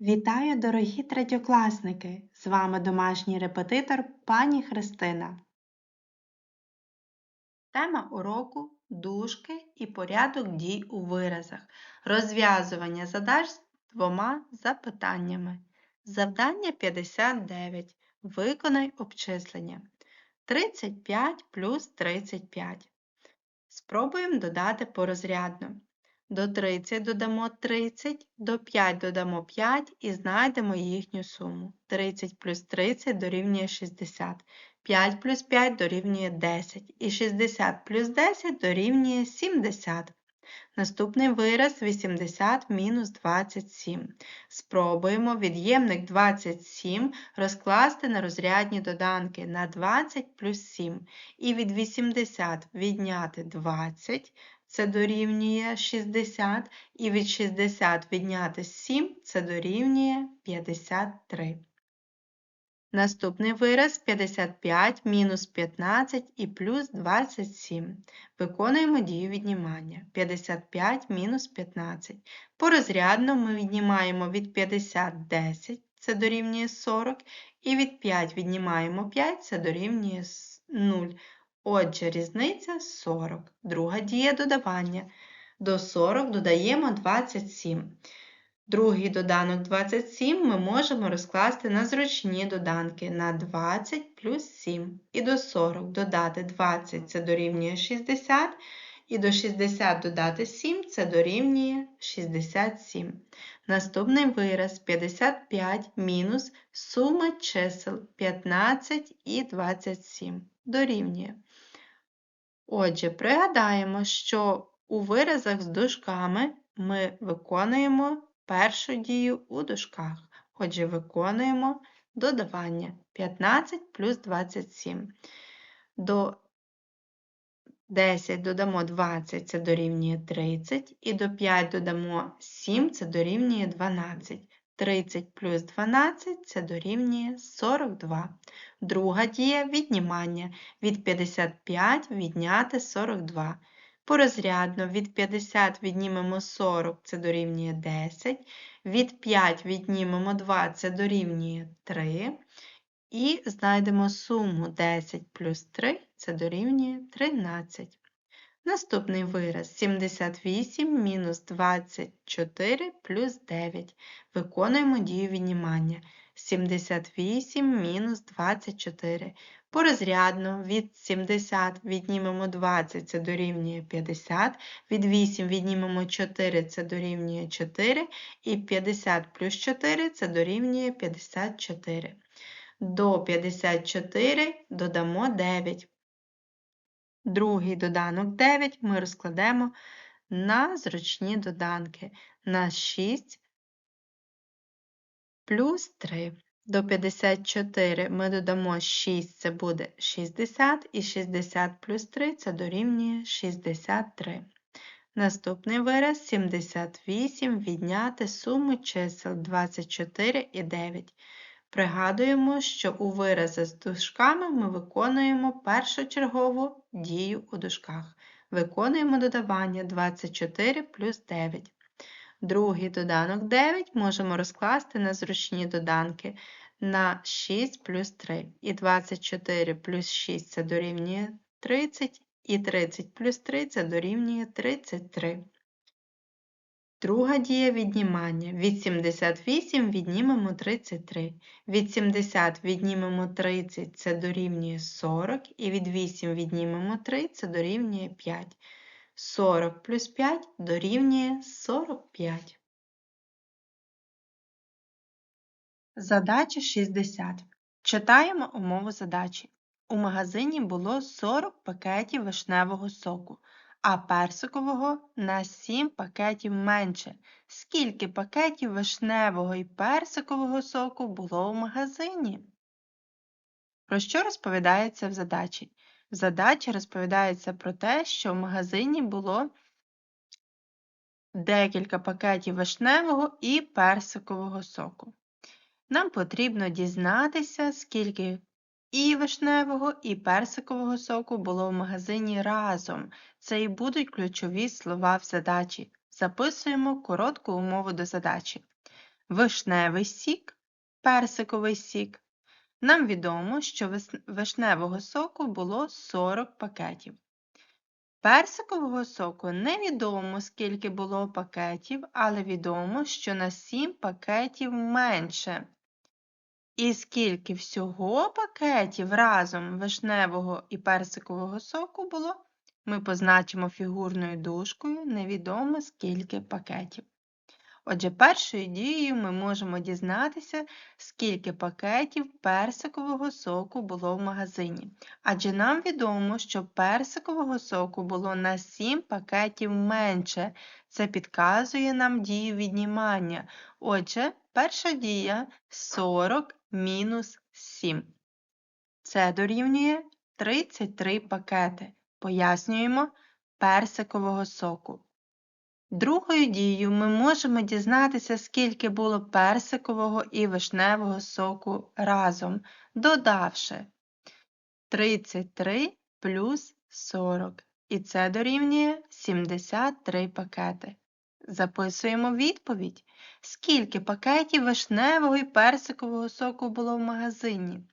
Вітаю, дорогі третьокласники! З вами домашній репетитор пані Христина. Тема уроку дужки і порядок дій у виразах. Розв'язування задач з двома запитаннями. Завдання 59. Виконай обчислення. 35 плюс 35. Спробуємо додати порозрядно. До 30 додамо 30, до 5 додамо 5 і знайдемо їхню суму. 30 плюс 30 дорівнює 60. 5 плюс 5 дорівнює 10. І 60 плюс 10 дорівнює 70. Наступний вираз 80 мінус 27. Спробуємо від'ємник 27 розкласти на розрядні доданки на 20 плюс 7. І від 80 відняти 20 це дорівнює 60, і від 60 відняти 7 це дорівнює 53. Наступний вираз 55 мінус 15 і плюс 27. Виконуємо дію віднімання. 55 мінус 15. Порозрядно ми віднімаємо від 50 10, це дорівнює 40, і від 5 віднімаємо 5, це дорівнює 0. Отже, різниця 40. Друга дія додавання. До 40 додаємо 27. Другий доданок 27 ми можемо розкласти на зручні доданки на 20 плюс 7. І до 40 додати 20 це дорівнює 60. І до 60 додати 7 це дорівнює 67. Наступний вираз 55 мінус сума чисел 15 і 27 дорівнює. Отже, пригадаємо, що у виразах з дужками ми виконуємо першу дію у дужках. Отже, виконуємо додавання 15 плюс 27. До 10 додамо 20, це дорівнює 30, і до 5 додамо 7, це дорівнює 12. 30 плюс 12 це дорівнює 42. Друга дія віднімання. Від 55 відняти 42. Порозрядно від 50 віднімемо 40, це дорівнює 10. Від 5 віднімемо 2, це дорівнює 3. І знайдемо суму 10 плюс 3, це дорівнює 13. Наступний вираз 78 мінус 24 плюс 9. Виконуємо дію віднімання. 78 мінус 24. Порозрядно від 70 віднімемо 20, це дорівнює 50, від 8 віднімемо 4, це дорівнює 4, і 50 плюс 4 це дорівнює 54. До 54 додамо 9. Другий доданок 9 ми розкладемо на зручні доданки на 6 плюс 3. До 54 ми додамо 6, це буде 60, і 60 плюс 3 це дорівнює 63. Наступний вираз 78 відняти суму чисел 24 і 9. Пригадуємо, що у вирази з дужками ми виконуємо першочергову дію у дужках. Виконуємо додавання 24 плюс 9. Другий доданок 9 можемо розкласти на зручні доданки на 6 плюс 3. І 24 плюс 6 це дорівнює 30, і 30 плюс 3 це дорівнює 33. Друга дія віднімання. Від 78 віднімемо 33. Від 70 віднімемо 30, це дорівнює 40, і від 8 віднімемо 3, це дорівнює 5. 40 плюс 5 дорівнює 45. Задача 60. Читаємо умову задачі. У магазині було 40 пакетів вишневого соку а персикового на 7 пакетів менше. Скільки пакетів вишневого і персикового соку було у магазині? Про що розповідається в задачі? В задачі розповідається про те, що в магазині було декілька пакетів вишневого і персикового соку. Нам потрібно дізнатися, скільки і вишневого, і персикового соку було в магазині разом. Це і будуть ключові слова в задачі. Записуємо коротку умову до задачі. вишневий сік, персиковий сік. Нам відомо, що вишневого соку було 40 пакетів. Персикового соку невідомо, скільки було пакетів, але відомо, що на 7 пакетів менше. І скільки всього пакетів разом вишневого і персикового соку було, ми позначимо фігурною дужкою невідомо скільки пакетів. Отже, першою дією ми можемо дізнатися, скільки пакетів персикового соку було в магазині. Адже нам відомо, що персикового соку було на 7 пакетів менше. Це підказує нам дію віднімання. Отже, перша дія 40 мінус 7. Це дорівнює 33 пакети. Пояснюємо персикового соку. Другою дією ми можемо дізнатися, скільки було персикового і вишневого соку разом, додавши 33 плюс 40. І це дорівнює 73 пакети. Записуємо відповідь. Скільки пакетів вишневого і персикового соку було в магазині?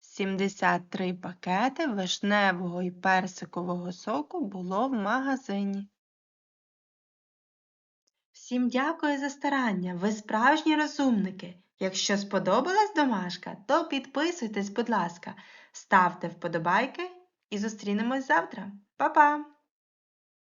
73 пакети вишневого і персикового соку було в магазині. Всім дякую за старання. Ви справжні розумники. Якщо сподобалась домашка, то підписуйтесь, будь ласка, ставте вподобайки і зустрінемось завтра. Па-па!